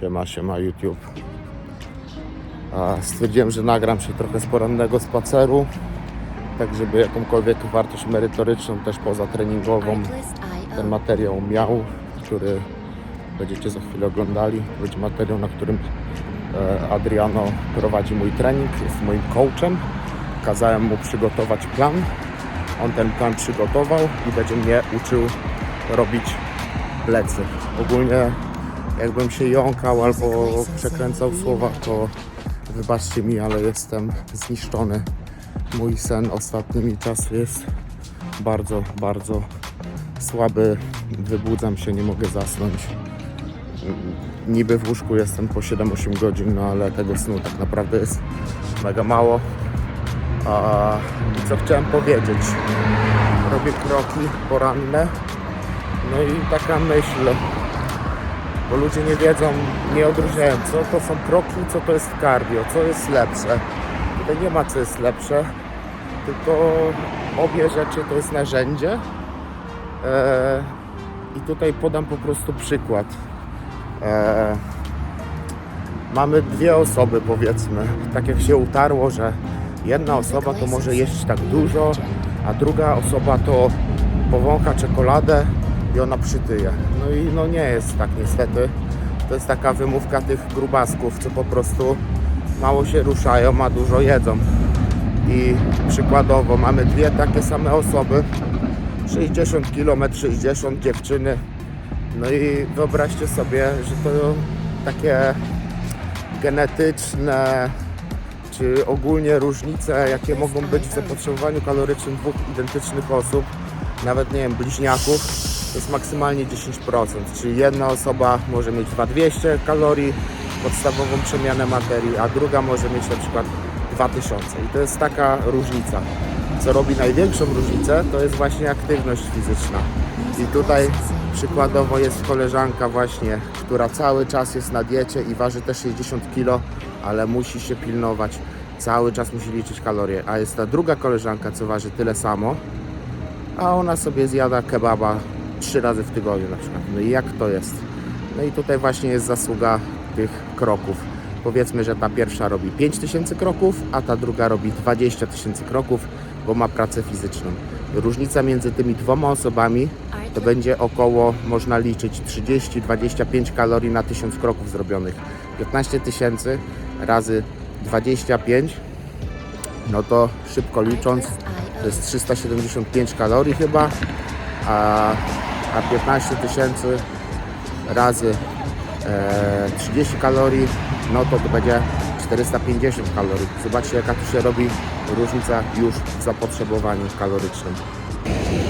Siema, siema YouTube. Stwierdziłem, że nagram się trochę z porannego spaceru, tak żeby jakąkolwiek wartość merytoryczną też poza treningową ten materiał miał, który będziecie za chwilę oglądali. Będzie materiał, na którym e, Adriano prowadzi mój trening, jest moim coachem. Kazałem mu przygotować plan. On ten plan przygotował i będzie mnie uczył robić plecy. Ogólnie jakbym się jąkał albo przekręcał słowa, to wybaczcie mi, ale jestem zniszczony. Mój sen ostatnimi czasy jest bardzo, bardzo słaby. Wybudzam się, nie mogę zasnąć. Niby w łóżku jestem po 7-8 godzin, no ale tego snu tak naprawdę jest mega mało. A co chciałem powiedzieć? Robię kroki poranne. No i taka myśl, bo ludzie nie wiedzą, nie odróżniają, co to są kroki, co to jest cardio, co jest lepsze. Tutaj nie ma co jest lepsze, tylko obie rzeczy to jest narzędzie. Eee, I tutaj podam po prostu przykład. Eee, mamy dwie osoby, powiedzmy. Tak jak się utarło, że jedna osoba to może jeść tak dużo, a druga osoba to powącha czekoladę i ona przytyje. No i no nie jest tak niestety. To jest taka wymówka tych grubasków, co po prostu mało się ruszają, a dużo jedzą. I przykładowo mamy dwie takie same osoby, 60 km, 60 dziewczyny. No i wyobraźcie sobie, że to takie genetyczne czy ogólnie różnice, jakie mogą być w zapotrzebowaniu kalorycznym dwóch identycznych osób, nawet nie wiem, bliźniaków, to jest maksymalnie 10%, czyli jedna osoba może mieć 2200 kalorii, podstawową przemianę materii, a druga może mieć na przykład 2000 i to jest taka różnica. Co robi największą różnicę, to jest właśnie aktywność fizyczna. I tutaj przykładowo jest koleżanka właśnie, która cały czas jest na diecie i waży też 60 kg, ale musi się pilnować. Cały czas musi liczyć kalorie. A jest ta druga koleżanka, co waży tyle samo, a ona sobie zjada kebaba trzy razy w tygodniu na przykład. No i jak to jest? No i tutaj właśnie jest zasługa tych kroków. Powiedzmy, że ta pierwsza robi 5000 kroków, a ta druga robi 20 tysięcy kroków, bo ma pracę fizyczną. Różnica między tymi dwoma osobami to będzie około, można liczyć, 30-25 kalorii na 1000 kroków zrobionych. 15 tysięcy razy 25, no to szybko licząc, to jest 375 kalorii chyba, a, a 15 tysięcy razy e, 30 kalorii, no to to będzie 450 kalorii. Zobaczcie jaka tu się robi różnica już w zapotrzebowaniu kalorycznym.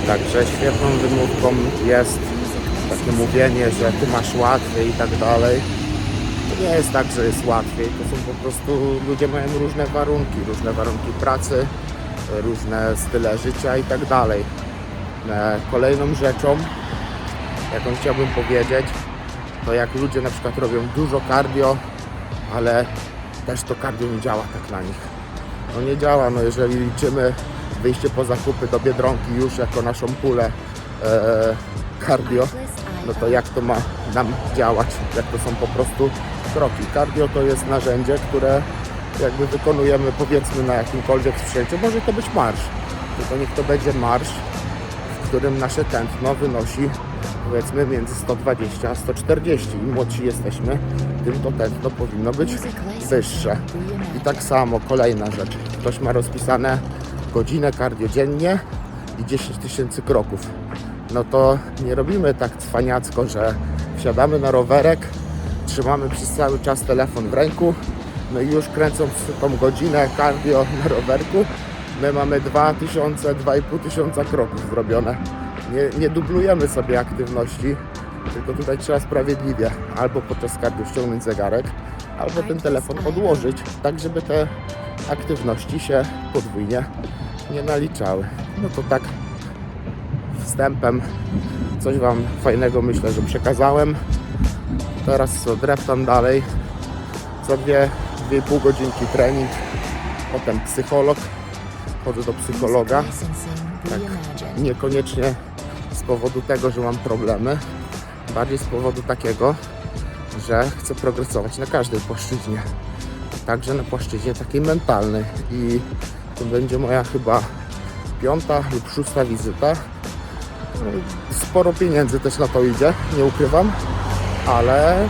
Także świetną wymówką jest takie mówienie, że ty masz łatwiej i tak dalej. To nie jest tak, że jest łatwiej, to są po prostu, ludzie mają różne warunki, różne warunki pracy, różne style życia i tak dalej. E, Kolejną rzeczą, jaką chciałbym powiedzieć, to jak ludzie na przykład robią dużo cardio, ale też to cardio nie działa tak na nich. No nie działa, no jeżeli liczymy wyjście po zakupy do Biedronki już jako naszą pulę e, cardio, no to jak to ma nam działać, jak to są po prostu kroki. Cardio to jest narzędzie, które jakby wykonujemy powiedzmy na jakimkolwiek sprzęcie, może to być marsz, tylko niech to będzie marsz, w którym nasze tętno wynosi powiedzmy między 120 a 140. Im młodsi jesteśmy, tym to tętno powinno być wyższe. I tak samo kolejna rzecz. Ktoś ma rozpisane godzinę cardio dziennie i 10 tysięcy kroków. No to nie robimy tak cwaniacko, że wsiadamy na rowerek, trzymamy przez cały czas telefon w ręku, no i już kręcąc tą godzinę cardio na rowerku, my mamy 2000, 2500 kroków zrobione. Nie, nie dublujemy sobie aktywności, tylko tutaj trzeba sprawiedliwie albo podczas cardio ściągnąć zegarek, albo ten telefon odłożyć, tak żeby te aktywności się podwójnie nie naliczały. No to tak wstępem coś Wam fajnego myślę, że przekazałem. Teraz co, dreptam dalej. Co dwie, dwie pół godzinki trening, potem psycholog. Chodzę do psychologa. Tak, niekoniecznie z powodu tego, że mam problemy, bardziej z powodu takiego, że chcę progresować na każdej płaszczyźnie. Także na płaszczyźnie takiej mentalnej. I to będzie moja chyba piąta lub szósta wizyta. No Sporo pieniędzy też na to idzie, nie ukrywam, ale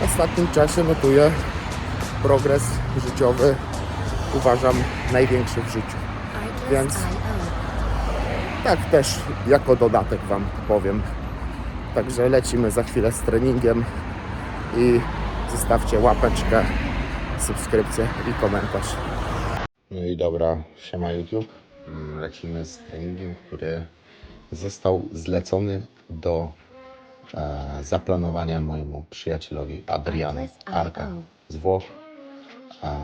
w ostatnim czasie notuję progres życiowy, uważam największy w życiu. Więc tak też jako dodatek Wam powiem. Także lecimy za chwilę z treningiem i zostawcie łapeczkę, subskrypcję i komentarz. No i dobra, siema YouTube. Mm, Lecimy z treningiem, który został zlecony do e, zaplanowania mojemu przyjacielowi Adriano Arka z Włoch. E,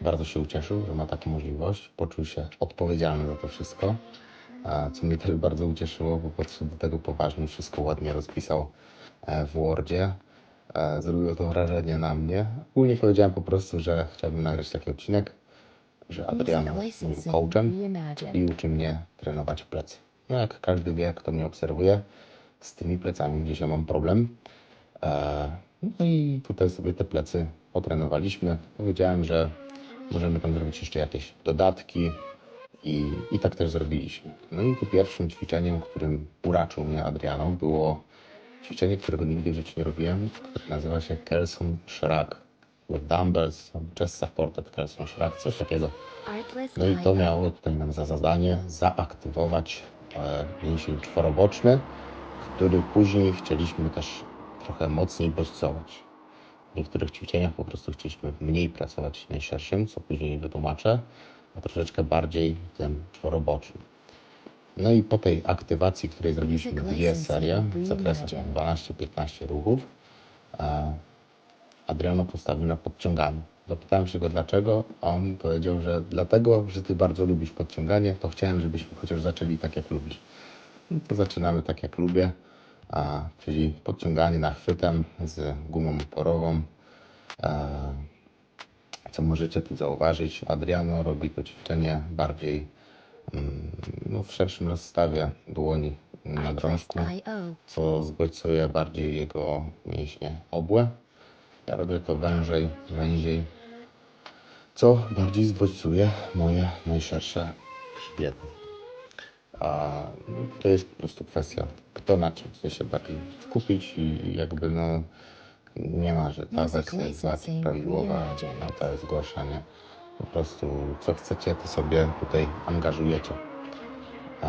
bardzo się ucieszył, że ma taką możliwość. Poczuł się odpowiedzialny za to wszystko. Co mnie też bardzo ucieszyło, bo podszedł do tego poważnie, wszystko ładnie rozpisał e, w Wordzie. E, Zrobiło to wrażenie na mnie. Ogólnie powiedziałem po prostu, że chciałbym nagrać taki odcinek, że Adriano jest moim coachem i uczy mnie trenować plecy. No jak każdy wie, kto mnie obserwuje, z tymi plecami gdzieś ja mam problem. E, No i tutaj sobie te plecy potrenowaliśmy. Powiedziałem, że możemy tam zrobić jeszcze jakieś dodatki i, i tak też zrobiliśmy. No i tu pierwszym ćwiczeniem, którym uraczył mnie Adriano, było ćwiczenie, którego nigdy w życiu nie robiłem, które nazywa się Kelson. With dumbbells, chest supported Kelson Shrug, coś takiego. No i to miało tutaj nam za zadanie zaaktywować e, mięsień czworoboczny, który później chcieliśmy też trochę mocniej bodźcować. W niektórych ćwiczeniach po prostu chcieliśmy mniej pracować najszerszym, co później wytłumaczę, a troszeczkę bardziej tym czworobocznym. No i po tej aktywacji, której zrobiliśmy dwie serie w zakresach 12-15 ruchów, Adriano postawił na podciąganie. Zapytałem się go dlaczego, a on powiedział, że dlatego, że ty bardzo lubisz podciąganie, to chciałem, żebyśmy chociaż zaczęli tak jak lubisz. No to zaczynamy tak jak lubię, a, czyli podciąganie nachwytem z gumą oporową. E, co możecie tu zauważyć, Adriano robi to ćwiczenie bardziej mm, no, w szerszym rozstawie dłoni na drążku co zbodźcuje bardziej jego mięśnie obłe. Ja robię to wężej, węziej, co bardziej zbodźcuje moje najszersze grzbiety. A to jest po prostu kwestia, kto na czym chce się bardziej skupić i jakby no nie ma, że ta wersja jest bardziej prawidłowa, a ta jest gorsza, nie? Po prostu co chcecie, to sobie tutaj angażujecie. A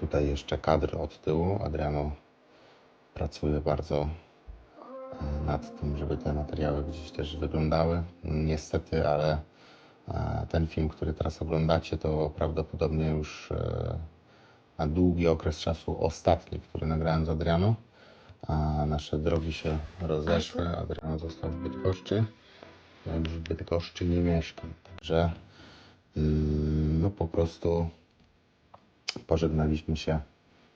Tutaj jeszcze kadr od tyłu. Adriano pracuje bardzo e, nad tym, żeby te materiały gdzieś też wyglądały. Niestety, ale e, ten film, który teraz oglądacie, to prawdopodobnie już e, na długi okres czasu ostatni, który nagrałem z Adriano. A nasze drogi się rozeszły. Adriano został w Bydgoszczy. W Bydgoszczy nie mieszkam. Także mm, no po prostu pożegnaliśmy się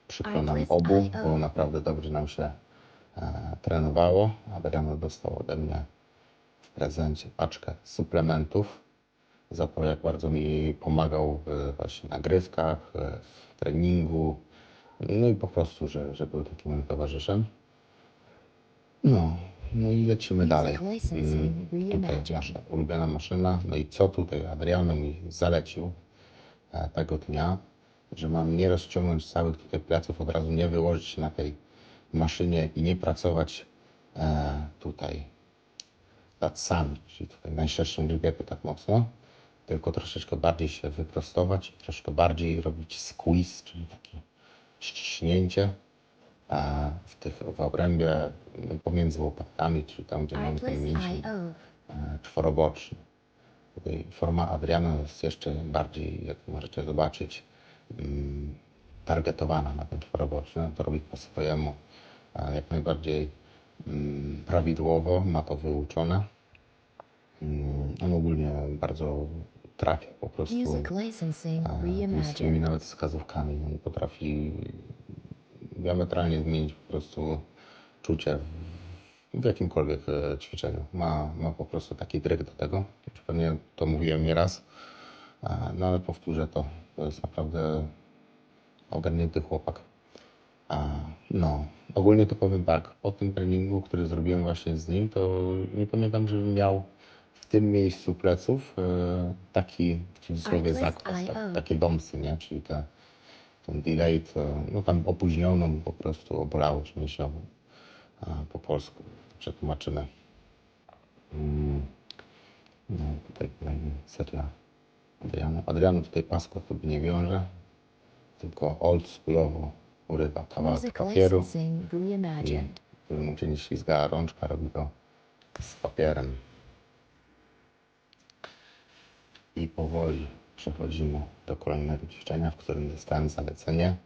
przyklonami obu, bo naprawdę dobrze nam się e, trenowało. Adriano dostał ode mnie w prezencie paczkę suplementów za to, jak bardzo mi pomagał w właśnie nagrywkach, w treningu, no i po prostu, że, że był takim moim towarzyszem. No, no i lecimy dalej. Mm, Tutaj nasza ulubiona maszyna. No i co tutaj Adriano mi zalecił e, tego dnia, że mam nie rozciągnąć całych tutaj pleców, od razu nie wyłożyć się na tej maszynie i nie pracować e, tutaj nad sami, czyli tutaj najszerszym grzbietu tak mocno, tylko troszeczkę bardziej się wyprostować, troszkę bardziej robić squeeze, czyli takie ściśnięcie e, w tych w obrębie pomiędzy łopatkami, czyli tam, gdzie mamy ten mięsień e, czworoboczny. Forma Adriana jest jeszcze bardziej, jak możecie zobaczyć, targetowana na ten czworoboczny. To robi po swojemu, a jak najbardziej prawidłowo, ma to wyuczone. On ogólnie bardzo trafia po prostu a, z tymi nawet wskazówkami. On potrafi diametralnie zmienić po prostu czucie w, w jakimkolwiek e, ćwiczeniu. Ma, ma po prostu taki dryg do tego. Już Pewnie to mówiłem nieraz, no ale powtórzę to. To jest naprawdę ogarnięty chłopak. A, No, ogólnie to powiem tak, po tym treningu, który zrobiłem właśnie z nim, to nie pamiętam, żebym miał w tym miejscu pleców e, taki w cudzysłowie zakwas, tak, takie domsy, nie? Czyli te, ten delay, to, no tam opóźnioną po prostu obolałość mięśniową a, po polsku przetłumaczymy. Mm, no tutaj Adriana. Adriano tutaj pasku sobie nie wiąże, tylko old schoolowo urywa kawałek papieru żeby mu się nie ślizgała rączka, robi to z papierem. I powoli przechodzimy do kolejnego ćwiczenia, w którym dostałem zalecenie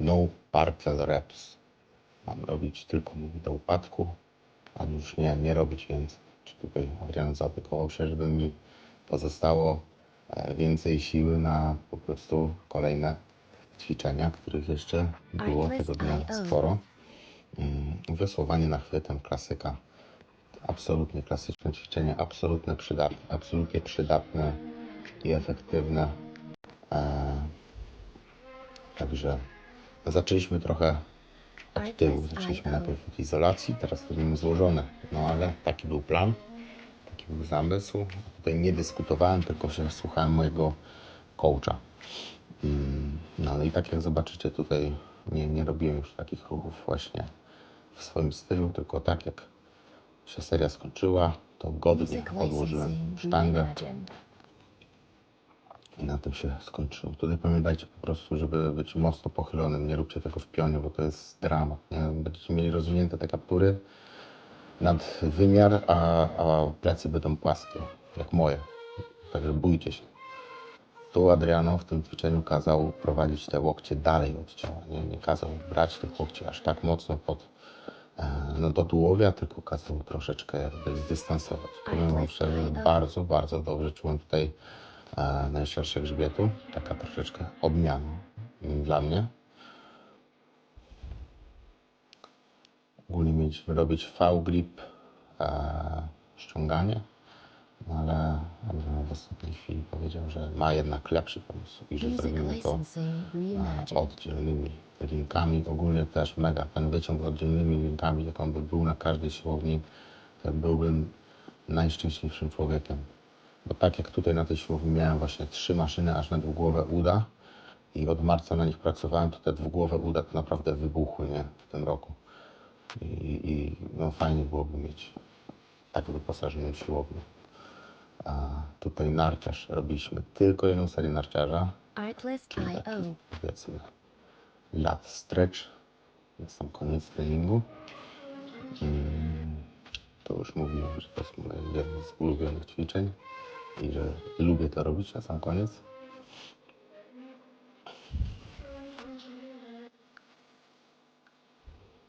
no parallel reps. Mam robić tylko mówi do upadku, a już nie, nie robić więcej. Czy tutaj Adrian zaopiekował się, żeby mi pozostało e, więcej siły na po prostu kolejne ćwiczenia, których jeszcze było tego dnia sporo. Mm, Wiosłowanie nachwytem, klasyka. Absolutnie klasyczne ćwiczenie, absolutnie przydatne, absolutnie przydatne i efektywne. E, także zaczęliśmy trochę od tyłu. Zaczęliśmy najpierw od izolacji, teraz robimy złożone. No ale taki był plan, taki był zamysł. Tutaj nie dyskutowałem, tylko się słuchałem mojego coacha. Mm, No ale i tak jak zobaczycie tutaj nie, nie robiłem już takich ruchów właśnie w swoim stylu, tylko tak jak się seria skończyła, to godnie odłożyłem sztangę i na tym się skończyło. Tutaj pamiętajcie po prostu, żeby być mocno pochylonym, nie róbcie tego w pionie, bo to jest dramat. Nie? Będziecie mieli rozwinięte te kaptury nad wymiar, a, a plecy będą płaskie, jak moje. Także bójcie się. Tu Adriano w tym ćwiczeniu kazał prowadzić te łokcie dalej od ciała. Nie, nie kazał brać tych łokci aż tak mocno pod, no, do tułowia, tylko kazał troszeczkę jakby zdystansować. Powiem Wam szczerze, bardzo, bardzo dobrze czułem tutaj e, najszersze grzbietu. Taka troszeczkę odmiana mm, dla mnie. Ogólnie mieliśmy robić V-grip, e, ściąganie, no ale w ostatniej chwili powiedział, że ma jednak lepszy pomysł i że zrobimy to e, oddzielnymi linkami. Ogólnie też mega ten wyciąg oddzielnymi linkami, jak on by był na każdej siłowni, to byłbym najszczęśliwszym człowiekiem. Bo tak jak tutaj na tej siłowni miałem właśnie trzy maszyny aż na dwugłowe uda i od marca na nich pracowałem, to te dwugłowe uda to naprawdę wybuchły nie? w tym roku. I, i no, fajnie byłoby mieć tak wyposażoną siłownię. A tutaj narciarz. Robiliśmy tylko jedną serię narciarza Artlist czyli taki IO. powiedzmy lat stretch na sam koniec treningu. Mm, To już mówiłem, że to jest moje jedno z ulubionych ćwiczeń i że lubię to robić na sam koniec.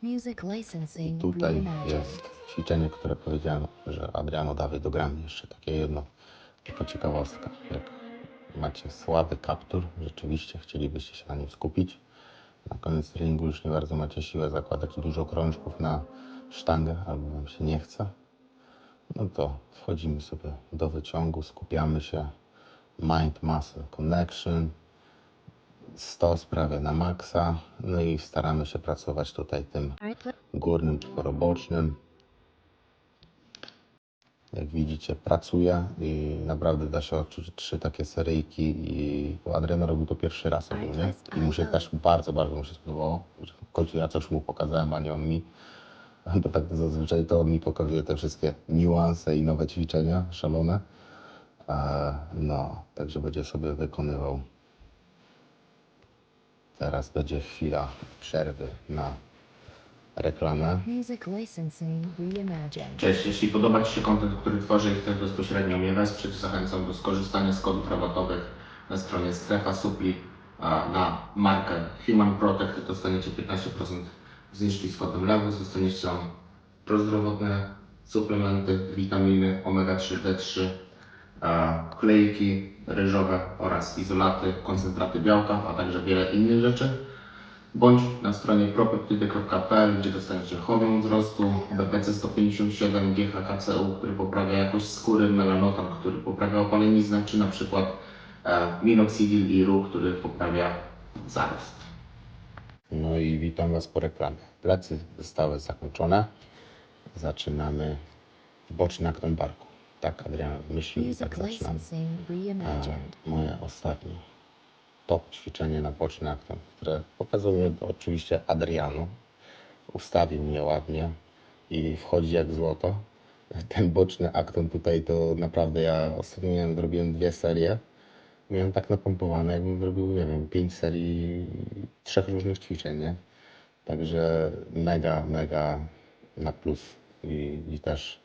Music licensing Tutaj reimagined. jest ćwiczenie, które powiedziałem, że Adriano dawaj do gramy jeszcze takie jedno, tylko ciekawostka. Jak macie słaby kaptur, rzeczywiście chcielibyście się na nim skupić, na koniec treningu już nie bardzo macie siłę zakładać dużo krążków na sztangę albo wam się nie chce, no to wchodzimy sobie do wyciągu, skupiamy się, mind-muscle connection, 100 sprawia na maksa, no i staramy się pracować tutaj tym górnym czworobocznym. Jak widzicie, pracuje i naprawdę da się odczuć trzy takie seryjki i bo Adriano robił to pierwszy raz ogólnie i mu się też bardzo, bardzo mu się spodobało. W końcu ja coś mu pokazałem, a nie on mi. Bo tak zazwyczaj to on mi pokazuje te wszystkie niuanse i nowe ćwiczenia szalone. E, No, także będzie sobie wykonywał. Teraz będzie chwila przerwy na reklamę. Cześć, jeśli podoba Ci się kontent, który tworzę i chcesz bezpośrednio mnie wesprzeć, zachęcam do skorzystania z kodów rabatowych na stronie Strefa Supli na markę Human Protect. Dostaniecie 15% zniżki z kodem LEWUS. Dostaniecie tam prozdrowotne suplementy, witaminy omega-3, D3, a, klejki ryżowe oraz izolaty, koncentraty białka, a także wiele innych rzeczy bądź na stronie propeptydy.pl, gdzie dostaniecie hormon wzrostu, BPC 157, GHKCU, który poprawia jakość skóry, melanotan, który poprawia opaleniznę, czy na przykład e, minoxidil i RU, który poprawia zarost. No i witam Was po reklamie. Plecy zostały zakończone. Zaczynamy boczny akton barku. Tak, Adrian myśli tak A reimagined. moje ostatnie top ćwiczenie na boczny akton, które pokazuje oczywiście Adrianu. Ustawił mnie ładnie i wchodzi jak złoto. Ten boczny akton tutaj to naprawdę ja ostatnio miałem, zrobiłem dwie serie. Miałem tak napompowane, jakbym zrobił, nie wiem, pięć serii trzech różnych ćwiczeń, nie? Także mega, mega na plus. I, I też,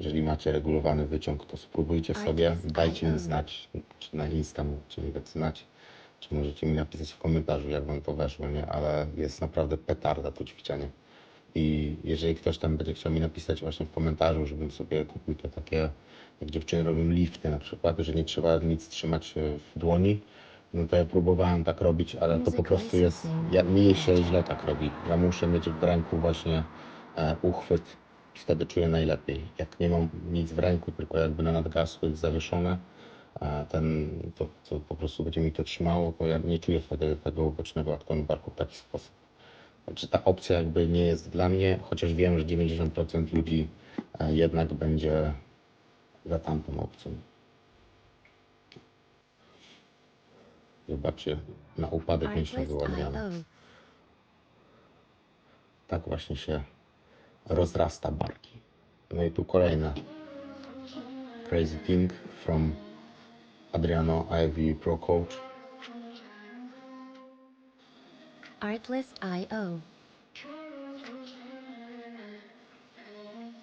jeżeli macie regulowany wyciąg, to spróbujcie sobie, dajcie mi znać, czy na Insta możecie mi dać znać, czy możecie mi napisać w komentarzu, jak wam to weszło, nie? Ale jest naprawdę petarda to ćwiczenie. I jeżeli ktoś tam będzie chciał mi napisać właśnie w komentarzu, żebym sobie kupił te takie, jak dziewczyny robią lifty na przykład, że nie trzeba nic trzymać e, w dłoni, no to ja próbowałem tak robić, ale to po prostu jest, ja, mi się źle tak robi. Ja muszę mieć w ręku właśnie e, uchwyt i wtedy czuję najlepiej. Jak nie mam nic w ręku, tylko jakby na nadgarstku jest zawieszone, ten, to, to po prostu będzie mi to trzymało, to ja nie czuję wtedy tego bocznego aktonu barku w taki sposób. Znaczy ta opcja jakby nie jest dla mnie, chociaż wiem, że 90% ludzi e, jednak będzie za tamtą opcją. Zobaczcie, na upadek mięśnia. IO. Tak właśnie się rozrasta barki. No i tu kolejne crazy thing from Adriano IV Pro Coach. Artlist IO.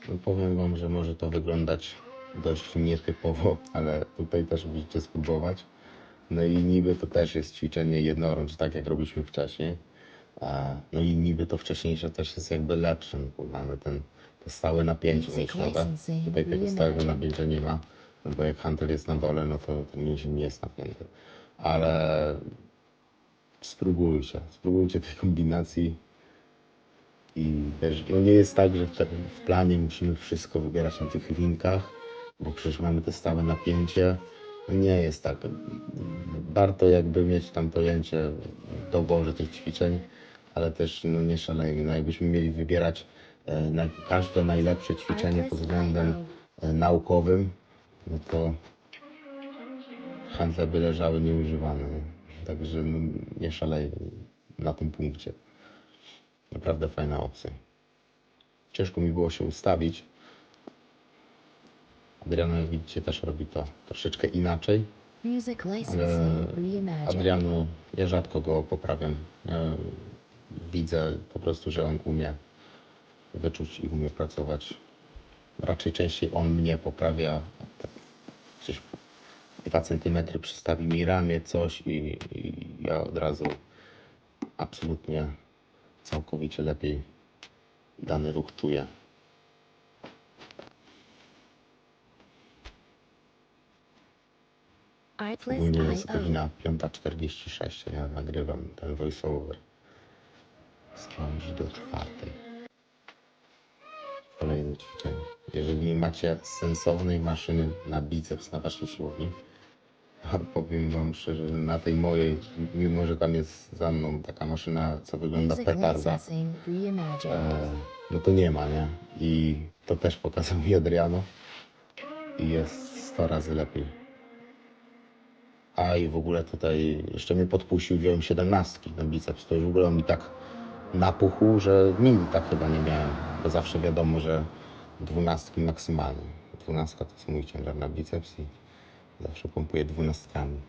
No powiem Wam, że może to wyglądać dość nietypowo, ale tutaj też musicie spróbować. No i niby to też jest ćwiczenie jednorącz, tak jak robiliśmy wcześniej. No i niby to wcześniejsze też jest jakby lepsze. No, bo mamy ten, to stałe napięcie Tutaj tego stałego napięcia nie ma, no bo jak handel jest na dole, no to ten mięsień jest napięty. Ale spróbujcie, spróbujcie tej kombinacji. I też no nie jest tak, że w planie musimy wszystko wybierać na tych linkach, bo przecież mamy te stałe napięcie. No Nie jest tak. Warto jakby mieć tam pojęcie w doborze tych ćwiczeń, ale też no nie szalejmy. No jakbyśmy mieli wybierać e, na każde najlepsze ćwiczenie pod względem e, naukowym, no to handle by leżały nieużywane. Nie? Także no, nie szalejmy na tym punkcie. Naprawdę fajna opcja. Ciężko mi było się ustawić. Adriano, jak widzicie, też robi to troszeczkę inaczej. Ale. Adriano, ja rzadko go poprawiam. Ja widzę po prostu, że on umie wyczuć i umie pracować. Raczej częściej on mnie poprawia. Gdzieś dwa centymetry przystawi mi ramię, coś i, i ja od razu absolutnie całkowicie lepiej dany ruch czuję. Ogólnie jest godzina 5.46, ja nagrywam ten voiceover. Skądś do czwartej. Kolejne ćwiczenie. Jeżeli nie macie sensownej maszyny na biceps na waszej siłowni, a powiem wam szczerze, że na tej mojej, mimo że tam jest za mną taka maszyna, co wygląda petarda, e, no to nie ma, nie? I to też pokazał mi Adriano. I jest 100 razy lepiej. A i w ogóle tutaj jeszcze mnie podpuścił, wziąłem 17 na biceps. To już w ogóle on mi tak napuchł, że nigdy tak chyba nie miałem. Bo zawsze wiadomo, że 12 maksymalnie. 12 to jest mój ciężar na biceps i zawsze pompuję dwunastkami.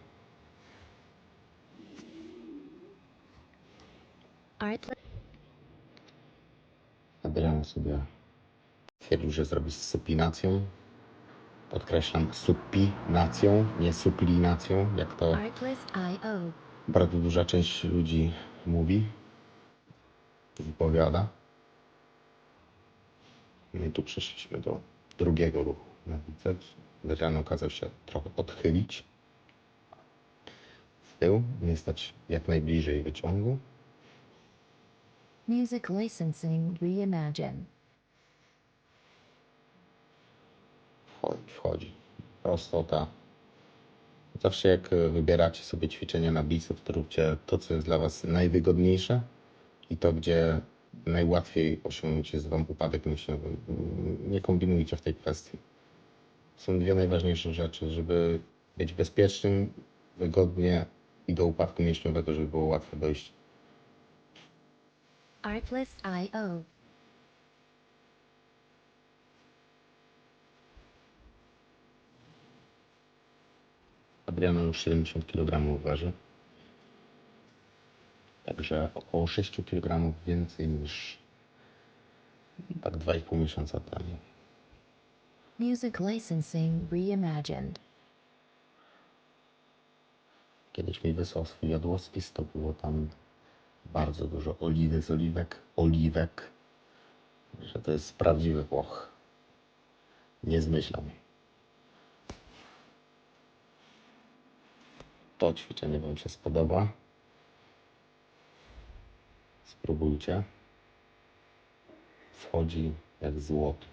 Adrian sobie twierdził, że zrobi z supinacją. Podkreślam, supinacją, nie suplinacją, jak to bardzo duża część ludzi mówi, wypowiada. No i tu przeszliśmy do drugiego ruchu na biceps. Adrian okazał się trochę odchylić w tył, nie stać jak najbliżej wyciągu. Music licensing reimagined. Wchodzi, wchodzi. Prostota. Zawsze jak wybieracie sobie ćwiczenia na biceps, to róbcie to, co jest dla Was najwygodniejsze. I to, gdzie najłatwiej osiągnąć jest Wam upadek mięśniowy. Nie kombinujcie w tej kwestii. Są dwie najważniejsze rzeczy, żeby być bezpiecznym, wygodnie i do upadku mięśniowego, żeby było łatwe dojść. Artlist.io. Adriano już 70 kg waży. Także około 6 kg więcej niż tak 2,5 miesiąca temu. Music licensing reimagined. Kiedyś mi wysłał swój jadłospis, to było tam bardzo dużo oliwy z oliwek, oliwek, że to jest prawdziwy Włoch. Nie zmyślam. To ćwiczenie Wam się spodoba. Spróbujcie. Wchodzi jak złoto.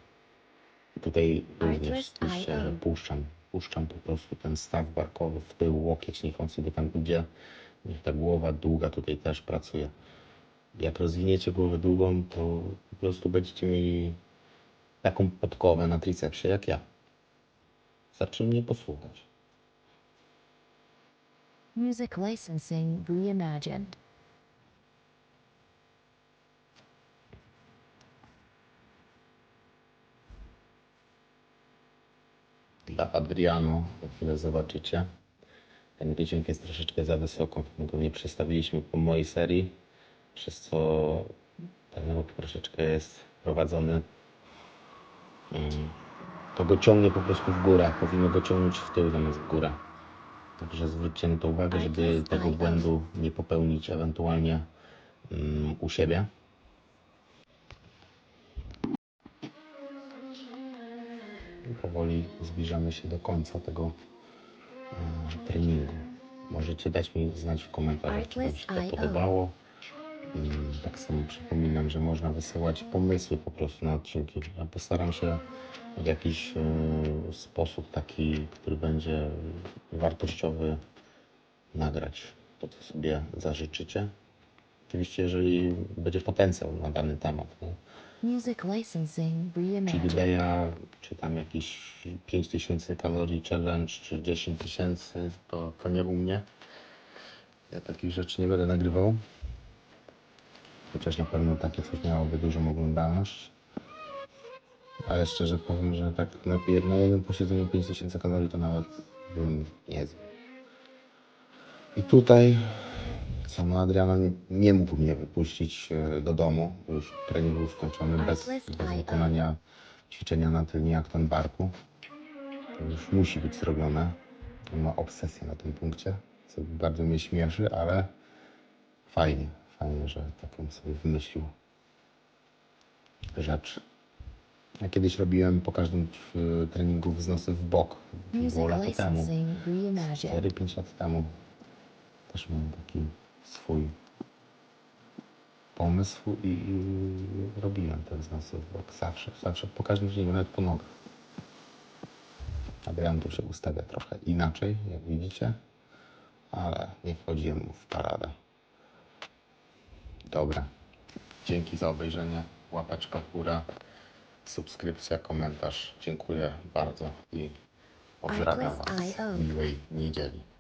Tutaj również spójrzcie, że puszczam, puszczam po prostu ten staw barkowy w tył, łokieć niech on sobie tam idzie, niech ta głowa długa tutaj też pracuje. Jak rozwiniecie głowę długą, to po prostu będziecie mieli taką podkowę na tricepsie jak ja. Wystarczy mnie posłuchać. Music licensing reimagined. Dla Adriano, za chwilę zobaczycie. Ten wyciąg jest troszeczkę za wysoko. My go nie przestawiliśmy po mojej serii, przez co ten łuk troszeczkę jest prowadzony. Mm, To go ciągnie po prostu w górę. Powinno go ciągnąć w tył zamiast w górę. Także zwróćcie na to uwagę, żeby tego błędu nie popełnić ewentualnie mm, u siebie. Powoli zbliżamy się do końca tego e, treningu. Możecie dać mi znać w komentarzach, czy Wam się to podobało. Mm, Tak samo przypominam, że można wysyłać pomysły po prostu na odcinki. Ja postaram się w jakiś e, sposób taki, który będzie wartościowy nagrać to, co sobie zażyczycie. Oczywiście, jeżeli będzie potencjał na dany temat. Nie? Music licensing Czyli reimagined. Deja, czy tam jakieś 5000 kalorii challenge, czy 10 tysięcy, to, to nie u mnie. Ja takich rzeczy nie będę nagrywał. Chociaż na pewno takie coś miałoby dużą oglądalność. Ale szczerze powiem, że tak na, na jednym posiedzeniu 5000 kalorii to nawet bym nie zjadł. I tutaj sam Adriano nie- nie mógł mnie wypuścić e, do domu. bo Już trening był skończony bez, bez wykonania ćwiczenia na tylni akton barku. To już musi być zrobione. On ma obsesję na tym punkcie, co bardzo mnie śmieszy, ale fajnie, fajnie, że taką sobie wymyślił rzecz. Ja kiedyś robiłem po każdym e, treningu wznosy w bok. To Było lata temu. licensing reimagined. 4-5 lat temu też miałem taki swój pomysł i, i robiłem te wznosy w bok. Zawsze, zawsze, po każdym dniu, nawet po nogach. Adrian tu się ustawia trochę inaczej, jak widzicie, ale nie wchodziłem mu w paradę. Dobra. Dzięki za obejrzenie. Łapeczka w górę, subskrypcja, komentarz. Dziękuję bardzo i pozdrawiam Was. Miłej niedzieli.